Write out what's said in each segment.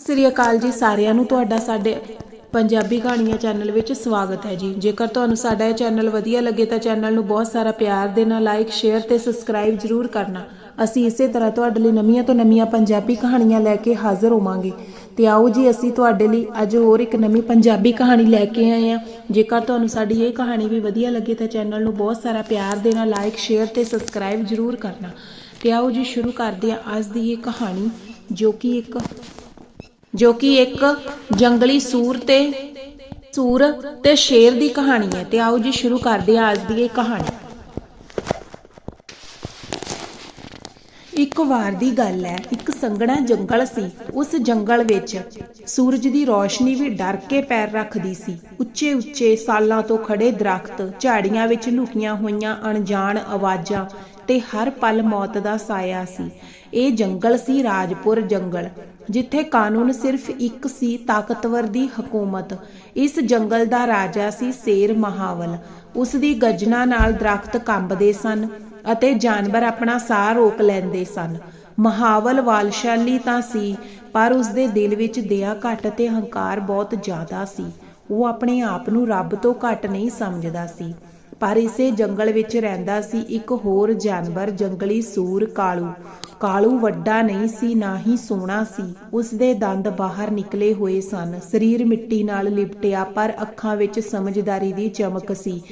ਸ੍ਰੀ ਅਕਾਲ ਜੀ ਸਾਰਿਆਂ ਨੂੰ ਤੁਹਾਡਾ ਸਾਡੇ ਪੰਜਾਬੀ ਕਹਾਣੀਆਂ ਚੈਨਲ ਵਿੱਚ ਸਵਾਗਤ ਹੈ ਜੀ। ਜੇਕਰ ਤੁਹਾਨੂੰ ਸਾਡਾ ਇਹ ਚੈਨਲ ਵਧੀਆ ਲੱਗੇ ਤਾਂ ਚੈਨਲ ਨੂੰ ਬਹੁਤ ਸਾਰਾ ਪਿਆਰ ਦੇਣਾ ਲਾਈਕ ਸ਼ੇਅਰ ਤੇ ਸਬਸਕ੍ਰਾਈਬ ਜ਼ਰੂਰ ਕਰਨਾ। ਅਸੀਂ ਇਸੇ ਤਰ੍ਹਾਂ ਤੁਹਾਡੇ ਲਈ ਨਵੀਆਂ ਤੋਂ ਨਵੀਆਂ ਪੰਜਾਬੀ ਕਹਾਣੀਆਂ ਲੈ ਕੇ ਹਾਜ਼ਰ ਹੋਵਾਂਗੇ। ਤੇ ਆਓ ਜੀ, ਅਸੀਂ ਤੁਹਾਡੇ ਲਈ ਅੱਜ ਹੋਰ ਇੱਕ ਨਵੀਂ ਪੰਜਾਬੀ ਕਹਾਣੀ ਲੈ ਕੇ ਆਏ ਹਾਂ। ਜੇਕਰ ਤੁਹਾਨੂੰ ਸਾਡੀ ਇਹ ਕਹਾਣੀ ਵੀ ਵਧੀਆ ਲੱਗੇ ਤਾਂ ਚੈਨਲ ਨੂੰ ਬਹੁਤ ਸਾਰਾ ਪਿਆਰ ਦੇਣਾ ਲਾਈਕ ਸ਼ੇਅਰ ਤੇ ਸਬਸਕ੍ਰਾਈਬ ਜ਼ਰੂਰ ਕਰਨਾ। ਤੇ ਆਓ ਜੀ, ਸ਼ੁਰੂ ਕਰਦੇ ਹਾਂ ਅੱਜ ਦੀ ਇਹ ਕਹਾਣੀ, ਜੋ ਕਿ ਇੱਕ ਜੋ ਕਿ ਇੱਕ ਜੰਗਲੀ ਸੂਰ ਤੇ ਸੂਰ ਤੇ ਸ਼ੇਰ ਦੀ ਕਹਾਣੀ ਹੈ। ਤੇ ਆਓ ਜੀ, ਸ਼ੁਰੂ ਕਰਦੇ ਹਾਂ ਅੱਜ ਦੀ ਇਹ ਕਹਾਣੀ। ਇੱਕ ਵਾਰ ਦੀ ਗੱਲ ਹੈ। ਇੱਕ ਸੰਘਣਾ ਜੰਗਲ ਸੀ। ਉਸ ਜੰਗਲ ਵਿੱਚ ਸੂਰਜ ਦੀ ਰੋਸ਼ਨੀ ਵੀ ਡਰ ਕੇ ਪੈਰ ਰੱਖਦੀ ਸੀ। ਉੱਚੇ ਉੱਚੇ ਸਾਲਾਂ ਤੋਂ ਖੜੇ ਦਰਖਤ, ਝਾੜੀਆਂ ਵਿੱਚ ਲੁਕੀਆਂ ਹੋਈਆਂ ਅਣਜਾਣ ਆਵਾਜ਼ਾਂ ਤੇ ਹਰ ਪਲ ਮੌਤ ਦਾ ਸਾਇਆ ਸੀ। ਇਹ ਜੰਗਲ ਸੀ ਰਾਜਪੁਰ ਜੰਗਲ, ਜਿੱਥੇ ਕਾਨੂੰਨ ਸਿਰਫ ਇੱਕ ਸੀ, ਤਾਕਤਵਰ ਦੀ ਹਕੂਮਤ। ਇਸ ਜੰਗਲ ਦਾ ਰਾਜਾ ਸੀ ਸ਼ੇਰ ਮਹਾਵਲ। ਉਸ ਦੀ ਗਰਜਨਾ ਨਾਲ ਦਰਖਤ ਕੰਬਦੇ ਸਨ। ਅਤੇ ਜਾਨਵਰ ਆਪਣਾ ਸਾਹ ਰੋਕ ਲੈਂਦੇ ਸਨ। ਮਹਾਵਲ ਵਾਲਸ਼ਾਲੀ ਤਾਂ ਸੀ, ਪਰ ਉਸਦੇ ਦਿਲ ਵਿੱਚ ਦਇਆ ਘੱਟ ਤੇ ਹੰਕਾਰ ਬਹੁਤ ਜ਼ਿਆਦਾ ਸੀ। ਉਹ ਆਪਣੇ ਆਪ ਨੂੰ ਰੱਬ ਤੋਂ ਘੱਟ ਨਹੀਂ ਸਮਝਦਾ ਸੀ। ਪਰ ਇਸੇ ਜੰਗਲ ਵਿੱਚ ਰਹਿੰਦਾ ਸੀ ਇੱਕ ਹੋਰ ਜਾਨਵਰ, ਜੰਗਲੀ ਸੂਰ ਕਾਲੂ। ਕਾਲੂ ਵੱਡਾ ਨਹੀਂ ਸੀ, ਨਾ ਹੀ ਸੋਹਣਾ ਸੀ। ਉਸ ਦੇ ਦੰਦ ਬਾਹਰ ਨਿਕਲੇ ਹੋਏ ਸਨ। ਸਰੀਰ ਮਿੱਟੀ ਨਾਲ ਲਿਪਟਿਆ, ਪਰ ਅੱਖਾਂ ਵਿੱਚ ਸਮਝਦਾਰੀ ਦੀ ਚਮਕ ਸੀ।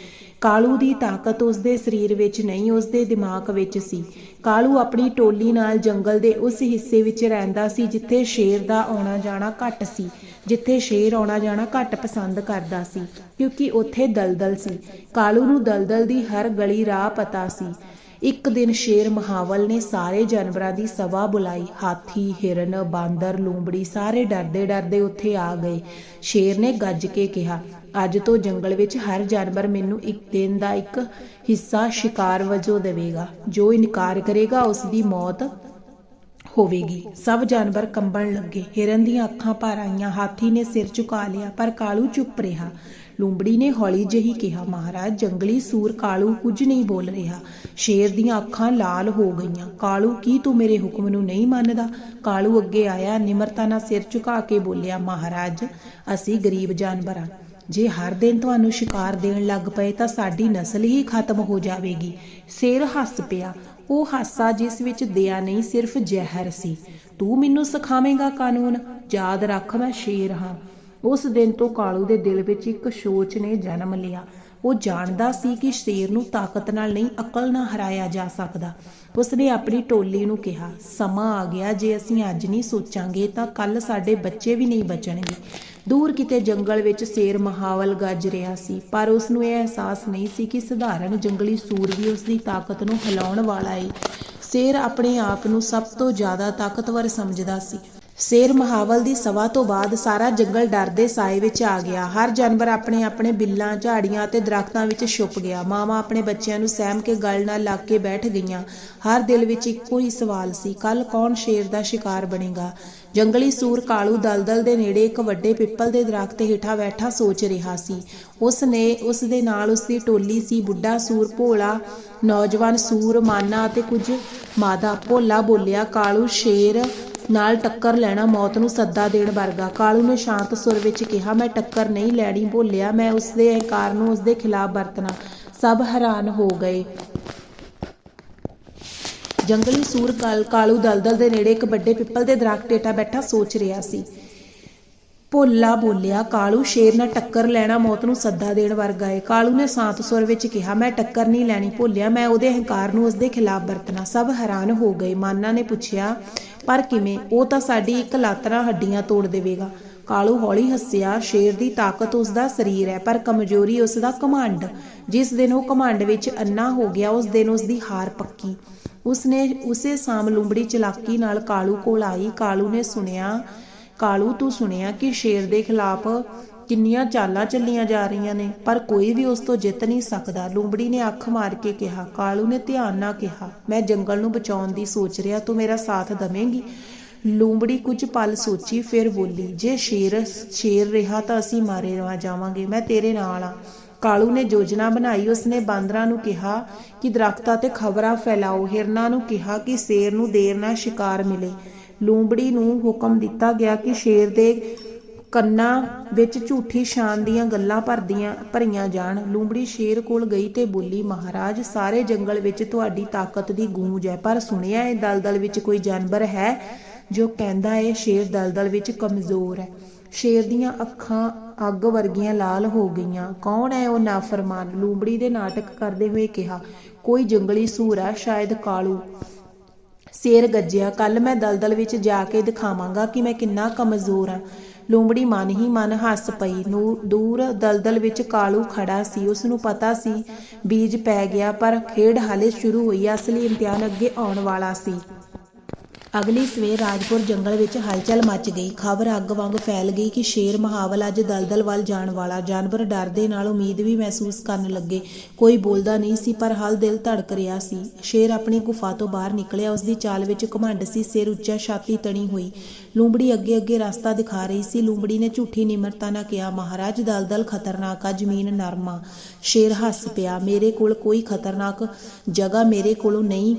ਕਾਲੂ ਦੀ ਤਾਕਤ ਉਸਦੇ ਸਰੀਰ ਵਿੱਚ ਨਹੀਂ, ਉਸਦੇ ਦਿਮਾਗ ਵਿੱਚ ਸੀ। ਕਾਲੂ ਆਪਣੀ ਟੋਲੀ ਨਾਲ ਜੰਗਲ ਦੇ ਉਸ ਹਿੱਸੇ ਵਿੱਚ ਰਹਿੰਦਾ ਸੀ ਜਿੱਥੇ ਸ਼ੇਰ ਦਾ ਆਉਣਾ ਜਾਣਾ ਘੱਟ ਸੀ, ਜਿੱਥੇ ਸ਼ੇਰ ਆਉਣਾ ਜਾਣਾ ਘੱਟ ਪਸੰਦ ਕਰਦਾ ਸੀ, ਕਿਉਂਕਿ ਉੱਥੇ ਦਲਦਲ ਸੀ। ਕਾਲੂ ਨੂੰ ਦਲਦਲ ਦੀ ਹਰ ਗਲੀ ਰਾਹ ਪਤਾ ਸੀ। ਇੱਕ ਦਿਨ ਸ਼ੇਰ ਮਹਾਵਲ ਨੇ ਸਾਰੇ ਜਾਨਵਰਾਂ ਦੀ ਸਭਾ ਬੁਲਾਈ। ਹਾਥੀ, ਹਿਰਨ, ਬਾਂਦਰ, ਲੂੰਬੜੀ ਸਾਰੇ ਡਰਦੇ ਡਰਦੇ ਉੱਥੇ ਆ ਗਏ। ਸ਼ੇਰ ਨੇ ਗੱਜ ਕੇ ਕਿਹਾ ਅੱਜ ਤੋਂ ਜੰਗਲ ਵਿੱਚ ਹਰ ਜਾਨਵਰ ਮੈਨੂੰ ਇੱਕ ਦਿਨ ਦਾ ਇੱਕ ਹਿੱਸਾ ਸ਼ਿਕਾਰ ਵਜੋਂ ਦੇਵੇਗਾ। ਜੋ ਇਨਕਾਰ ਕਰੇਗਾ ਉਸ ਦੀ ਮੌਤ ਹੋਵੇਗੀ। ਸਭ ਜਾਨਵਰ ਕੰਬਣ ਲੱਗੇ। ਹਿਰਨ ਦੀਆਂ ਅੱਖਾਂ ਭਰ ਆਈਆਂ। ਹਾਥੀ ਨੇ ਸਿਰ ਝੁਕਾ ਲਿਆ, ਪਰ ਕਾਲੂ ਚੁੱਪ ਰਿਹਾ। ਲੂੰਬੜੀ ਨੇ ਹੌਲੀ ਜਿਹੀ ਕਿਹਾ, ਮਹਾਰਾਜ, ਜੰਗਲੀ ਸੂਰ ਕਾਲੂ ਕੁਝ ਨਹੀਂ ਬੋਲ ਰਿਹਾ। ਸ਼ੇਰ ਦੀਆਂ ਅੱਖਾਂ ਲਾਲ ਹੋ ਗਈਆਂ। ਕਾਲੂ, ਕੀ ਤੂੰ ਮੇਰੇ ਹੁਕਮ ਨੂੰ ਨਹੀਂ ਮੰਨਦਾ? ਕਾਲੂ ਅੱਗੇ ਆਇਆ, ਨਿਮਰਤਾ ਨਾਲ ਸਿਰ ਝੁਕਾ ਕੇ ਬੋਲਿਆ, ਮਹਾਰਾਜ, ਅਸੀਂ ਗਰੀਬ ਜਾਨਵਰ ਹਾਂ ਜੇ ਹਰ ਦਿਨ ਤੁਹਾਨੂੰ ਸ਼ਿਕਾਰ ਦੇਣ ਲੱਗ ਪਏ ਤਾਂ ਸਾਡੀ ਨਸਲ ਹੀ ਖਤਮ ਹੋ ਜਾਵੇਗੀ। ਸ਼ੇਰ ਹੱਸ ਪਿਆ। ਉਹ ਹਾਸਾ ਜਿਸ ਵਿੱਚ ਦਇਆ ਨਹੀਂ, ਸਿਰਫ ਜ਼ਹਿਰ ਸੀ। ਤੂੰ ਮੈਨੂੰ ਸਿਖਾਵੇਂਗਾ ਕਾਨੂੰਨ? ਯਾਦ ਰੱਖ ਮੈਂ ਸ਼ੇਰ ਹਾਂ। ਉਸ ਦਿਨ ਤੋਂ ਕਾਲੂ ਦੇ ਦਿਲ ਵਿੱਚ ਇੱਕ ਸੋਚ ਨੇ ਜਨਮ ਲਿਆ। ਉਹ ਜਾਣਦਾ ਸੀ ਕਿ ਸ਼ੇਰ ਨੂੰ ਤਾਕਤ ਨਾਲ ਨਹੀਂ, ਅਕਲ ਨਾਲ ਹਰਾਇਆ ਜਾ ਸਕਦਾ। ਉਸਨੇ ਆਪਣੀ ਟੋਲੀ ਨੂੰ ਕਿਹਾ, ਸਮਾਂ ਆ ਗਿਆ, ਜੇ ਅਸੀਂ ਅੱਜ ਨਹੀਂ ਸੋਚਾਂਗੇ ਤਾਂ ਕੱਲ ਸਾਡੇ ਬੱਚੇ ਵੀ ਨਹੀਂ ਬਚਣਗੇ। ਦੂਰ ਕਿਤੇ ਜੰਗਲ ਵਿੱਚ ਸ਼ੇਰ ਮਹਾਵਲ ਗੱਜ ਰਿਹਾ ਸੀ, ਪਰ ਉਸ ਨੂੰ ਇਹ ਅਹਿਸਾਸ ਨਹੀਂ ਸੀ ਕਿ ਸਧਾਰਨ ਜੰਗਲੀ ਸੂਰ ਵੀ ਉਸ ਦੀ ਤਾਕਤ ਨੂੰ ਹਿਲਾਉਣ ਵਾਲਾ ਹੈ ਸ਼ੇਰ ਆਪਣੇ ਆਪ ਨੂੰ ਸਭ ਤੋਂ ਜ਼ਿਆਦਾ ਤਾਕਤਵਰ ਸਮਝਦਾ ਸੀ। ਸ਼ੇਰ ਮਹਾਵਲ ਦੀ ਸਭਾ ਤੋਂ ਬਾਅਦ ਸਾਰਾ ਜੰਗਲ ਡਰ ਦੇ ਸਾਏ ਵਿੱਚ ਆ ਗਿਆ। ਹਰ ਜਾਨਵਰ ਆਪਣੇ ਆਪਣੇ ਬਿੱਲਾਂ, ਝਾੜੀਆਂ ਤੇ ਦਰਖਤਾਂ ਵਿੱਚ ਛੁਪ ਗਿਆ। ਮਾਵਾਂ ਆਪਣੇ ਬੱਚਿਆਂ ਨੂੰ ਸਹਿਮ ਕੇ ਗਲ ਨਾਲ ਲੱਗ ਕੇ ਬੈਠ ਗਈਆਂ। ਹਰ ਦਿਲ ਵਿੱਚ ਇੱਕੋ ਹੀ ਸਵਾਲ ਸੀ ਕੱਲ ਕੌਣ ਸ਼ੇਰ ਦਾ ਸ਼ਿਕਾਰ ਬਣੇਗਾ? ਜੰਗਲੀ ਸੂਰ ਕਾਲੂ ਦਲਦਲ ਦੇ ਨੇੜੇ ਇੱਕ ਵੱਡੇ ਪਿੱਪਲ ਦੇ ਦਰਖਤ ਹੇਠਾਂ ਬੈਠਾ ਸੋਚ ਰਿਹਾ ਸੀ। ਉਸ ਨੇ ਉਸ ਦੇ ਨਾਲ ਉਸ ਦੀ ਟੋਲੀ ਸੀ, ਬੁੱਢਾ ਸੂਰ, ਭੋਲਾ, ਨੌਜਵਾਨ ਸੂਰ, ਮਾਨਾ ਅਤੇ ਕੁਝ ਮਾਦਾ। ਭੋਲਾ ਬੋਲਿਆ, ਕਾਲੂ, ਸ਼ੇਰ ਨਾਲ ਟੱਕਰ ਲੈਣਾ ਮੌਤ ਨੂੰ ਸੱਦਾ ਦੇਣ ਵਰਗਾ। ਕਾਲੂ ਨੇ ਸ਼ਾਂਤ ਸੁਰ ਵਿੱਚ ਕਿਹਾ, ਮੈਂ ਟੱਕਰ ਨਹੀਂ ਲੈਣੀ। ਬੋਲਿਆ, ਮੈਂ ਉਸ ਦੇ ਹੰਕਾਰ ਨੂੰ ਉਸ ਦੇ ਖਿਲਾਫ ਵਰਤਣਾ। ਸਭ ਹੈਰਾਨ ਹੋ ਗਏ। ਜੰਗਲੀ ਸੂਰ ਕਾਲੂ ਦਲਦਲ ਦੇ ਨੇੜੇ ਇੱਕ ਵੱਡੇ ਪਿੱਪਲ ਦੇ ਦਰਖਤ ਹੇਠਾਂ ਬੈਠਾ ਸੋਚ ਰਿਹਾ ਸੀ। ਭੋਲਾ ਬੋਲਿਆ, ਕਾਲੂ, ਸ਼ੇਰ ਨਾਲ ਟੱਕਰ ਲੈਣਾ ਮੌਤ ਨੂੰ ਸੱਦਾ ਦੇਣ ਵਰਗਾ ਏ। ਕਾਲੂ ਨੇ ਸ਼ਾਂਤ ਸੁਰ ਵਿੱਚ ਕਿਹਾ, ਮੈਂ ਟੱਕਰ ਨਹੀਂ ਲੈਣੀ ਭੋਲਿਆ, ਮੈਂ ਉਹਦੇ ਹੰਕਾਰ ਨੂੰ ਉਸ ਖਿਲਾਫ ਵਰਤਣਾ। ਸਭ ਹੈਰਾਨ ਹੋ ਗਏ। ਮਾਨਾ ਨੇ ਪੁੱਛਿਆ, ਪਰ ਕਿਵੇਂ? ਉਹ ਤਾਂ ਸਾਡੀ ਇੱਕ ਲਾਤਰਾ ਹੱਡੀਆਂ ਤੋੜ ਦੇਵੇਗਾ। ਕਾਲੂ ਹੌਲੀ ਹੱਸਿਆ, ਸ਼ੇਰ ਦੀ ਤਾਕਤ ਉਸ ਦਾ ਸਰੀਰ ਹੈ, ਪਰ ਕਮਜ਼ੋਰੀ ਉਸ ਦਾ ਕਮਾਂਡ ਜਿਸ ਦਿਨ ਉਹ ਕਮਾਂਡ ਵਿੱਚ ਅੰਨਾ ਹੋ ਗਿਆ, ਉਸ ਦਿਨ ਉਸ ਦੀ ਹਾਰ ਪੱਕੀ। ਉਸਨੇ ਉਸੇ ਸਾਮ ਲੂੰਬੜੀ ਚਲਾਕੀ ਨਾਲ ਕਾਲੂ ਕੋਲ ਆਈ। ਕਾਲੂ ਨੇ ਸੁਣਿਆ, ਕਾਲੂ ਤੂੰ ਸੁਣਿਆ ਕਿ ਸ਼ੇਰ ਦੇ ਖਿਲਾਫ ਕਿੰਨੀਆਂ ਚਾਲਾਂ ਚੱਲੀਆਂ ਜਾ ਰਹੀਆਂ ਨੇ, ਪਰ ਕੋਈ ਵੀ ਉਸ ਤੋਂ ਜਿੱਤ ਨਹੀਂ ਸਕਦਾ। ਲੂੰਬੜੀ ਨੇ ਅੱਖ ਮਾਰ ਕੇ ਕਿਹਾ। ਕਾਲੂ ਨੇ ਧਿਆਨ ਨਾਲ ਕਿਹਾ, ਮੈਂ ਜੰਗਲ ਨੂੰ ਬਚਾਉਣ ਦੀ ਸੋਚ ਰਿਹਾ, ਤੂੰ ਮੇਰਾ ਸਾਥ ਦਵੇਂਗੀ? ਲੂੰਬੜੀ ਕੁਝ ਪਲ ਸੋਚੀ, ਫਿਰ ਬੋਲੀ, ਜੇ ਸ਼ੇਰ ਸ਼ੇਰ ਰਿਹਾ ਤਾਂ ਅਸੀਂ ਮਾਰੇ ਨਾ ਜਾਵਾਂਗੇ, ਮੈਂ ਤੇਰੇ ਨਾਲ ਆ। ਕਾਲੂ ਨੇ ਯੋਜਨਾ ਬਣਾਈ, ਉਸਨੇ ਬਾਂਦਰਾਂ ਨੂੰ ਕਿਹਾ ਕਿ ਦਰਖਤਾਂ ਤੇ ਖਬਰਾਂ ਫੈਲਾਓ। ਹਿਰਨਾ ਨੂੰ ਕਿਹਾ ਕਿ ਸ਼ੇਰ ਨੂੰ ਦੇਰ ਨਾਲ ਸ਼ਿਕਾਰ ਮਿਲੇ। ਲੂੰਬੜੀ ਨੂੰ ਹੁਕਮ ਦਿੱਤਾ ਗਿਆ ਕਿ ਸ਼ੇਰ ਦੇ ਕੰਨਾਂ ਵਿੱਚ ਝੂਠੀ ਸ਼ਾਨ ਦੀਆਂ ਗੱਲਾਂ ਭਰਦੀਆਂ, ਭਰੀਆਂ ਜਾਣ। ਲੂੰਬੜੀ ਸ਼ੇਰ ਕੋਲ ਗਈ ਤੇ ਬੋਲੀ, ਮਹਾਰਾਜ, ਸਾਰੇ ਜੰਗਲ ਵਿੱਚ ਤੁਹਾਡੀ ਤਾਕਤ ਦੀ ਗੂੰਜ ਹੈ, ਪਰ ਸੁਣਿਆ ਹੈ ਦਲਦਲ ਵਿੱਚ ਕੋਈ ਜਾਨਵਰ ਹੈ ਜੋ ਕਹਿੰਦਾ ਹੈ, ਸ਼ੇਰ ਦਲਦਲ ਵਿੱਚ ਕਮਜ਼ੋਰ ਹੈ। ਸ਼ੇਰ ਦੀਆਂ ਅੱਖਾਂ ਅੱਗ ਵਰਗੀਆਂ ਲਾਲ ਹੋ ਗਈਆਂ। ਕੌਣ ਹੈ ਉਹ ਨਾਫਰਮਾਨ? ਲੂੰਬੜੀ ਦੇ ਨਾਟਕ ਕਰਦੇ ਹੋਏ ਕਿਹਾ, ਕੋਈ ਜੰਗਲੀ ਸੂਰ ਹੈ ਸ਼ਾਇਦ ਕਾਲੂ। ਸ਼ੇਰ ਗੱਜਿਆ ਕੱਲ ਮੈਂ ਦਲਦਲ ਵਿੱਚ ਜਾ ਕੇ ਦਿਖਾਵਾਂਗਾ ਕਿ ਮੈਂ ਕਿੰਨਾ ਕਮਜ਼ੋਰ ਹਾਂ ਲੂੰਬੜੀ ਮਨ ਹੀ ਮਨ ਹੱਸ ਪਈ। ਦੂਰ ਦਲਦਲ ਵਿੱਚ ਕਾਲੂ ਖੜਾ ਸੀ। ਉਸ ਨੂੰ ਪਤਾ ਸੀ ਬੀਜ ਪੈ ਗਿਆ, ਪਰ ਖੇਡ ਹਾਲੇ ਸ਼ੁਰੂ ਹੋਈ ਅਸਲੀ ਇਮਤਿਹਾਨ ਅੱਗੇ ਆਉਣ ਵਾਲਾ ਸੀ। ਅਗਲੀ ਸਵੇਰ ਰਾਜਪੁਰ ਜੰਗਲ ਵਿੱਚ ਹਲਚਲ ਮਚ ਗਈ। ਖਬਰ ਅੱਗ ਵਾਂਗ ਫੈਲ ਗਈ ਕਿ ਸ਼ੇਰ ਮਹਾਵਲ ਅੱਜ ਦਲਦਲ ਵੱਲ ਜਾਣ ਵਾਲਾ। ਜਾਨਵਰ ਡਰ ਦੇ ਨਾਲ ਉਮੀਦ ਵੀ ਮਹਿਸੂਸ ਕਰਨ ਲੱਗੇ। ਕੋਈ ਬੋਲਦਾ ਨਹੀਂ ਸੀ, ਪਰ ਹਲ ਦਿਲ ਧੜਕ ਰਿਹਾ ਸੀ। ਸ਼ੇਰ ਆਪਣੀ ਗੁਫਾ ਤੋਂ ਬਾਹਰ ਨਿਕਲਿਆ। ਉਸ ਦੀ ਚਾਲ ਵਿੱਚ ਘਮੰਡ ਸੀ, ਸਿਰ ਉੱਚਾ, ਛਾਤੀ ਤਣੀ ਹੋਈ। ਲੂੰਬੜੀ ਅੱਗੇ ਅੱਗੇ ਰਸਤਾ ਦਿਖਾ ਰਹੀ ਸੀ। ਲੂੰਬੜੀ ਨੇ ਝੂਠੀ ਨਿਮਰਤਾ ਨਾਲ ਕਿਹਾ, ਮਹਾਰਾਜ, ਦਲਦਲ ਖਤਰਨਾਕ ਆ, ਜ਼ਮੀਨ ਨਰਮਾ ਸ਼ੇਰ ਹੱਸ ਪਿਆ, ਮੇਰੇ ਕੋਲ ਕੋਈ ਖਤਰਨਾਕ ਜਗ੍ਹਾ ਮੇਰੇ ਕੋਲੋਂ ਨਹੀਂ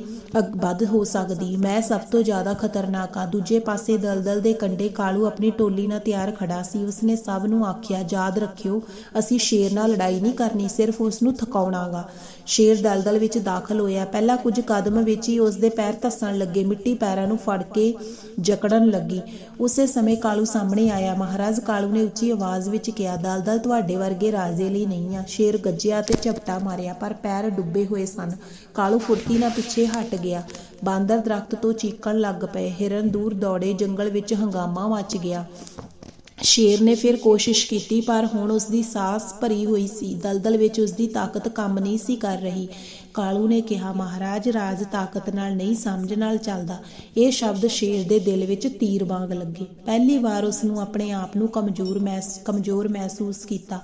ਵੱਧ ਹੋ ਸਕਦੀ। ਮੈਂ ਸਭ ਤੋਂ ਜ਼ਿਆਦਾ ਖਤਰਨਾਕ ਆ। ਦੂਜੇ ਪਾਸੇ ਦਲਦਲ ਦੇ ਕੰਢੇ ਕਾਲੂ ਆਪਣੀ ਟੋਲੀ ਨਾਲ ਤਿਆਰ ਖੜਾ ਸੀ। ਉਸਨੇ ਸਭ ਨੂੰ ਆਖਿਆ, ਯਾਦ ਰੱਖਿਓ, ਅਸੀਂ ਸ਼ੇਰ ਨਾਲ ਲੜਾਈ ਨਹੀਂ ਕਰਨੀ, ਸਿਰਫ ਉਸ ਨੂੰ ਥਕਾਉਣਾਗਾ। ਸ਼ੇਰ ਦਲਦਲ ਵਿੱਚ ਦਾਖਲ ਹੋਇਆ। ਪਹਿਲਾਂ ਕੁਝ ਕਦਮ ਵਿੱਚ ਹੀ ਉਸ ਦੇ ਪੈਰ ਧੱਸਣ ਲੱਗੇ। ਮਿੱਟੀ ਪੈਰਾਂ ਨੂੰ ਫੜ ਕੇ ਜਕੜਨ ਲੱਗੀ। ਉਸੇ ਸਮੇਂ ਕਾਲੂ ਸਾਹਮਣੇ ਆਇਆ। ਮਹਾਰਾਜ, ਕਾਲੂ ਨੇ ਉੱਚੀ ਆਵਾਜ਼ ਵਿੱਚ ਕਿਹਾ, ਦਲਦਲ, ਤੁਹਾਡੇ ਵਰਗੇ ਰਾਜੇ ਲਈ ਨਹੀਂ ਆ। ਸ਼ੇਰ ਗੱਜਿਆ ਤੇ ਝਪਟਾ ਮਾਰਿਆ, ਪਰ ਪੈਰ ਡੁੱਬੇ ਹੋਏ ਸਨ। ਕਾਲੂ ਫੁਰਤੀ ਨਾਲ ਪਿੱਛੇ ਹਟ ਗਿਆ। ਬਾਂਦਰ ਦਰਖਤ ਤੋਂ ਚੀਕਣ ਲੱਗ ਪਏ। ਹਿਰਨ ਦੂਰ ਦੌੜੇ ਜੰਗਲ ਵਿੱਚ ਹੰਗਾਮਾ ਮਚ ਗਿਆ। ਸ਼ੇਰ ਨੇ ਫਿਰ ਕੋਸ਼ਿਸ਼ ਕੀਤੀ, ਪਰ ਹੁਣ ਉਸ ਦੀ ਸਾਹ ਭਰੀ ਹੋਈ ਸੀ। ਦਲਦਲ ਵਿੱਚ ਉਸ ਦੀ ਤਾਕਤ ਕੰਮ ਨਹੀਂ ਸੀ ਕਰ ਰਹੀ। ਕਾਲੂ ਨੇ ਕਿਹਾ, ਮਹਾਰਾਜ, ਰਾਜ ਤਾਕਤ ਨਾਲ ਨਹੀਂ, ਸਮਝ ਨਾਲ ਚੱਲਦਾ। ਇਹ ਸ਼ਬਦ ਸ਼ੇਰ ਦੇ ਦਿਲ ਵਿੱਚ ਤੀਰ ਵਾਂਗ ਲੱਗੇ। ਪਹਿਲੀ ਵਾਰ ਉਸ ਨੂੰ ਆਪਣੇ ਆਪ ਨੂੰ ਕਮਜ਼ੋਰ ਮਹਿਸ ਕਮਜ਼ੋਰ ਮਹਿਸੂਸ ਕੀਤਾ।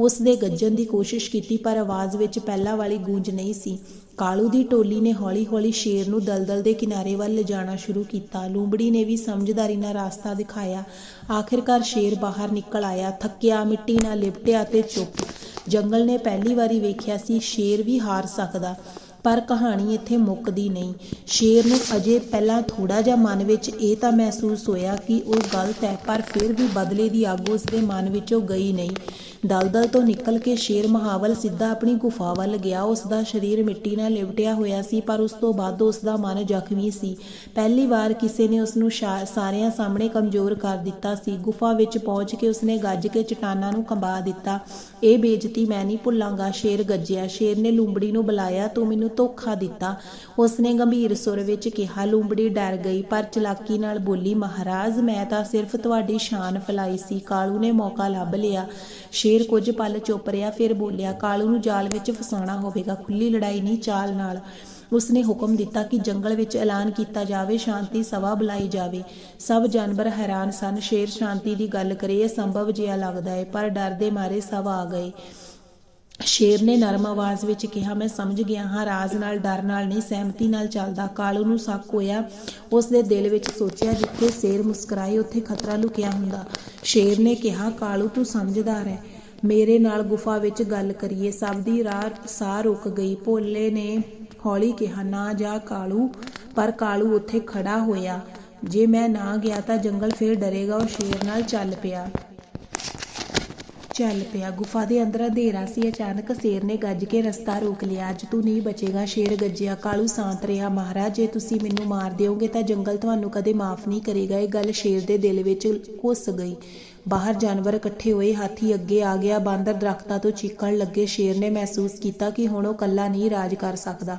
ਉਸ ਦੇ ਗੱਜਣ ਦੀ ਕੋਸ਼ਿਸ਼ ਕੀਤੀ, ਪਰ ਆਵਾਜ਼ ਵਿੱਚ ਪਹਿਲਾਂ ਵਾਲੀ ਗੂੰਜ ਨਹੀਂ ਸੀ। ਕਾਲੂ ਦੀ ਟੋਲੀ ਨੇ ਹੌਲੀ-ਹੌਲੀ ਸ਼ੇਰ ਨੂੰ ਦਲਦਲ ਦੇ ਕਿਨਾਰੇ ਵੱਲ ਲਿਜਾਣਾ ਸ਼ੁਰੂ ਕੀਤਾ। ਲੂੰਬੜੀ ਨੇ ਵੀ ਸਮਝਦਾਰੀ ਨਾਲ ਰਾਸਤਾ ਦਿਖਾਇਆ। ਆਖਿਰਕਾਰ ਸ਼ੇਰ ਬਾਹਰ ਨਿਕਲ ਆਇਆ। ਥੱਕਿਆ, ਮਿੱਟੀ ਨਾਲ ਲਿਪਟਿਆ ਤੇ ਚੁੱਪ। ਜੰਗਲ ਨੇ ਪਹਿਲੀ ਵਾਰੀ ਵੇਖਿਆ ਸੀ, ਸ਼ੇਰ ਵੀ ਹਾਰ ਸਕਦਾ। ਪਰ ਕਹਾਣੀ ਇੱਥੇ ਮੁੱਕਦੀ ਨਹੀਂ। ਸ਼ੇਰ ਨੂੰ ਅਜੇ ਪਹਿਲਾਂ ਥੋੜਾ ਜਿਹਾ ਮਨ ਵਿੱਚ ਇਹ ਤਾਂ ਮਹਿਸੂਸ ਹੋਇਆ ਕਿ ਉਹ ਗਲਤ ਹੈ, ਪਰ ਫਿਰ ਵੀ ਬਦਲੇ ਦੀ ਅੱਗ ਉਸ ਦੇ ਮਨ ਵਿੱਚੋਂ ਗਈ ਨਹੀਂ। ਦਲਦਲ ਤੋਂ ਨਿਕਲ ਕੇ ਸ਼ੇਰ ਮਹਾਵਲ ਸਿੱਧਾ ਆਪਣੀ ਗੁਫਾ ਵੱਲ ਗਿਆ। ਉਸ ਦਾ ਸਰੀਰ ਮਿੱਟੀ ਨਾਲ ਲਿਪਟਿਆ ਹੋਇਆ ਸੀ, ਪਰ ਉਸ ਤੋਂ ਬਾਅਦ ਉਸ ਦਾ ਮਨ ਜ਼ਖਮੀ ਸੀ। ਪਹਿਲੀ ਵਾਰ ਕਿਸੇ ਨੇ ਉਸ ਨੂੰ ਸ਼ਾ- ਸਾਰਿਆਂ ਸਾਹਮਣੇ ਕਮਜ਼ੋਰ ਕਰ ਦਿੱਤਾ ਸੀ। ਗੁਫਾ ਵਿੱਚ ਪਹੁੰਚ ਕੇ ਉਸਨੇ ਗੱਜ ਕੇ ਚਟਾਨਾਂ ਨੂੰ ਕੰਬਾ ਦਿੱਤਾ। ਇਹ ਬੇਇੱਜ਼ਤੀ ਮੈਂ ਨਹੀਂ ਭੁੱਲਾਂਗਾ ਸ਼ੇਰ ਗੱਜਿਆ। ਸ਼ੇਰ ਨੇ ਲੂੰਬੜੀ ਨੂੰ ਬੁਲਾਇਆ, ਤੂੰ ਮੈਨੂੰ ਧੋਖਾ ਦਿੱਤਾ। ਉਸਨੇ ਗੰਭੀਰ ਸੁਰ ਵਿੱਚ ਕਿਹਾ, ਲੂੰਬੜੀ ਡਰ ਗਈ, ਪਰ ਚਲਾਕੀ ਨਾਲ ਬੋਲੀ, ਮਹਾਰਾਜ, ਮੈਂ ਤਾਂ ਸਿਰਫ ਤੁਹਾਡੀ ਸ਼ਾਨ ਫੈਲਾਈ ਸੀ। ਕਾਲੂ ਨੇ ਮੌਕਾ ਲੱਭ ਲਿਆ। ਸ਼ੇਰ ਕੁਝ ਪਲ ਚੁੱਪ ਰਿਹਾ, ਫਿਰ ਬੋਲਿਆ, ਕਾਲੂ ਨੂੰ ਜਾਲ ਵਿੱਚ ਫਸਾਉਣਾ ਹੋਵੇਗਾ, ਖੁੱਲੀ ਲੜਾਈ ਨਹੀਂ, ਚਾਲ ਨਾਲ। ਉਸਨੇ ਹੁਕਮ ਦਿੱਤਾ ਕਿ ਜੰਗਲ ਵਿੱਚ ਐਲਾਨ ਕੀਤਾ ਜਾਵੇ, ਸ਼ਾਂਤੀ ਸਭਾ ਬੁਲਾਈ ਜਾਵੇ। ਸਭ ਜਾਨਵਰ ਹੈਰਾਨ ਸਨ। ਸ਼ੇਰ ਸ਼ਾਂਤੀ ਦੀ ਗੱਲ ਕਰੇ, ਇਹ ਸੰਭਵ ਜਿਹਾ ਲੱਗਦਾ ਹੈ ਪਰ ਡਰ ਦੇ ਮਾਰੇ ਸਭ ਆ ਗਏ। ਸ਼ੇਰ ਨੇ ਨਰਮ ਆਵਾਜ਼ ਵਿੱਚ ਕਿਹਾ, ਮੈਂ ਸਮਝ ਗਿਆ ਹਾਂ, ਰਾਜ ਨਾਲ, ਡਰ ਨਾਲ ਨਹੀਂ, ਸਹਿਮਤੀ ਨਾਲ ਚੱਲਦਾ। ਕਾਲੂ ਨੂੰ ਸ਼ੱਕ ਹੋਇਆ। ਉਸ ਦੇ ਦਿਲ ਵਿੱਚ ਸੋਚਿਆ ਜਿੱਥੇ ਸ਼ੇਰ ਮੁਸਕਰਾਏ, ਉੱਥੇ ਖਤਰਾ ਲੁਕਿਆ ਹੁੰਦਾ। ਸ਼ੇਰ ਨੇ ਕਿਹਾ, ਕਾਲੂ, ਤੂੰ ਸਮਝਦਾਰ ਹੈ। ਮੇਰੇ ਨਾਲ ਗੁਫਾ ਵਿੱਚ ਗੱਲ ਕਰੀਏ। ਸਭ ਦੀ ਰਾਹ, ਸਾਹ ਰੁਕ ਗਈ। ਭੋਲੇ ਨੇ ਹੌਲੀ ਕਿਹਾ, ਨਾ ਜਾ ਕਾਲੂ, ਪਰ ਕਾਲੂ ਉੱਥੇ ਖੜਾ ਹੋਇਆ। ਜੇ ਮੈਂ ਨਾ ਗਿਆ ਤਾਂ ਜੰਗਲ ਫੇਰ ਡਰੇਗਾ ਉਹ ਸ਼ੇਰ ਨਾਲ ਚੱਲ ਪਿਆ। ਚੱਲ ਪਿਆ। ਗੁਫਾ ਦੇ ਅੰਦਰ ਅੰਧੇਰਾ ਸੀ। ਅਚਾਨਕ ਸ਼ੇਰ ਨੇ ਗੱਜ ਕੇ ਰਸਤਾ ਰੋਕ ਲਿਆ। ਅੱਜ ਤੂੰ ਨਹੀਂ ਬਚੇਗਾ ਸ਼ੇਰ ਗੱਜਿਆ। ਕਾਲੂ ਸ਼ਾਂਤ ਰਿਹਾ। ਮਹਾਰਾਜ, ਜੇ ਤੁਸੀਂ ਮੈਨੂੰ ਮਾਰ ਦਿਓਗੇ ਤਾਂ ਜੰਗਲ ਤੁਹਾਨੂੰ ਕਦੇ ਮਾਫ ਨਹੀਂ ਕਰੇਗਾ। ਇਹ ਗੱਲ ਸ਼ੇਰ ਦੇ ਦਿਲ ਵਿੱਚ ਘੁੱਸ ਗਈ। ਬਾਹਰ ਜਾਨਵਰ ਇਕੱਠੇ ਹੋਏ ਹਾਥੀ ਅੱਗੇ ਆ ਗਿਆ। ਬਾਂਦਰ ਦਰਖਤਾਂ ਤੋਂ ਚੀਕਣ ਲੱਗੇ। ਸ਼ੇਰ ਨੇ ਮਹਿਸੂਸ ਕੀਤਾ ਕਿ ਹੁਣ ਉਹ ਇਕੱਲਾ ਨਹੀਂ ਰਾਜ ਕਰ ਸਕਦਾ।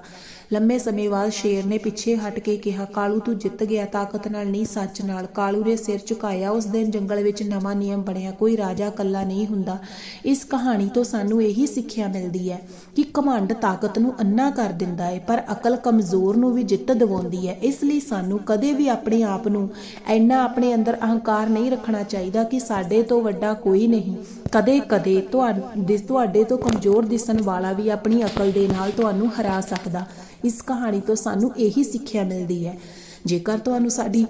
ਲੰਮੇ ਸਮੇਂ ਬਾਅਦ ਸ਼ੇਰ ਨੇ ਪਿੱਛੇ ਹਟ ਕੇ ਕਿਹਾ, ਕਾਲੂ, ਤੂੰ ਜਿੱਤ ਗਿਆ। ਤਾਕਤ ਨਾਲ ਨਹੀਂ, ਸੱਚ ਨਾਲ। ਕਾਲੂ ਨੇ ਸਿਰ ਝੁਕਾਇਆ। ਉਸ ਦਿਨ ਜੰਗਲ ਵਿੱਚ ਨਵਾਂ ਨਿਯਮ ਬਣਿਆ। ਕੋਈ ਰਾਜਾ ਇਕੱਲਾ ਨਹੀਂ ਹੁੰਦਾ। ਇਸ ਕਹਾਣੀ ਤੋਂ ਸਾਨੂੰ ਇਹੀ ਸਿੱਖਿਆ ਮਿਲਦੀ ਹੈ ਕਿ ਘਮੰਡ ਤਾਕਤ ਨੂੰ ਅੰਨਾ ਕਰ ਦਿੰਦਾ ਹੈ, ਪਰ ਅਕਲ ਕਮਜ਼ੋਰ ਨੂੰ ਵੀ ਜਿੱਤ ਦਿਵਾਉਂਦੀ ਹੈ। ਇਸ ਲਈ ਸਾਨੂੰ ਕਦੇ ਵੀ ਆਪਣੇ ਆਪ ਨੂੰ ਇੰਨਾ ਆਪਣੇ ਅੰਦਰ ਅਹੰਕਾਰ ਨਹੀਂ ਰੱਖਣਾ ਚਾਹੀਦਾ ਕਿ ਸਾਡੇ ਤੋਂ ਵੱਡਾ ਕੋਈ ਨਹੀਂ। ਕਦੇ ਕਦੇ ਤੁਹਾਡੇ ਤੁਹਾਡੇ ਤੋਂ ਕਮਜ਼ੋਰ ਦਿਸਣ ਵਾਲਾ ਵੀ ਆਪਣੀ ਅਕਲ ਦੇ ਨਾਲ ਤੁਹਾਨੂੰ ਹਰਾ ਸਕਦਾ। ਇਸ ਕਹਾਣੀ ਤੋਂ ਸਾਨੂੰ ਇਹੀ ਸਿੱਖਿਆ ਮਿਲਦੀ ਹੈ। ਜੇਕਰ ਤੁਹਾਨੂੰ ਸਾਡੀ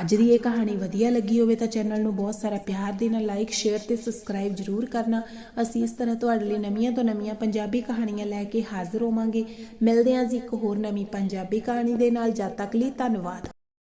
ਅੱਜ ਦੀ ਇਹ ਕਹਾਣੀ ਵਧੀਆ ਲੱਗੀ ਹੋਵੇ ਤਾਂ ਚੈਨਲ ਨੂੰ ਬਹੁਤ ਸਾਰਾ ਪਿਆਰ ਦੇਣਾ ਲਾਈਕ ਸ਼ੇਅਰ ਤੇ ਸਬਸਕ੍ਰਾਈਬ ਜ਼ਰੂਰ ਕਰਨਾ। ਅਸੀਂ ਇਸ ਤਰ੍ਹਾਂ ਤੁਹਾਡੇ ਲਈ ਨਵੀਆਂ ਤੋਂ ਨਵੀਆਂ ਪੰਜਾਬੀ ਕਹਾਣੀਆਂ ਲੈ ਕੇ ਹਾਜ਼ਰ ਹੋਵਾਂਗੇ। ਮਿਲਦੇ ਹਾਂ ਜੀ ਇੱਕ ਹੋਰ ਨਵੀਂ ਪੰਜਾਬੀ ਕਹਾਣੀ ਦੇ ਨਾਲ। ਜਦ ਤੱਕ ਲਈ ਧੰਨਵਾਦ।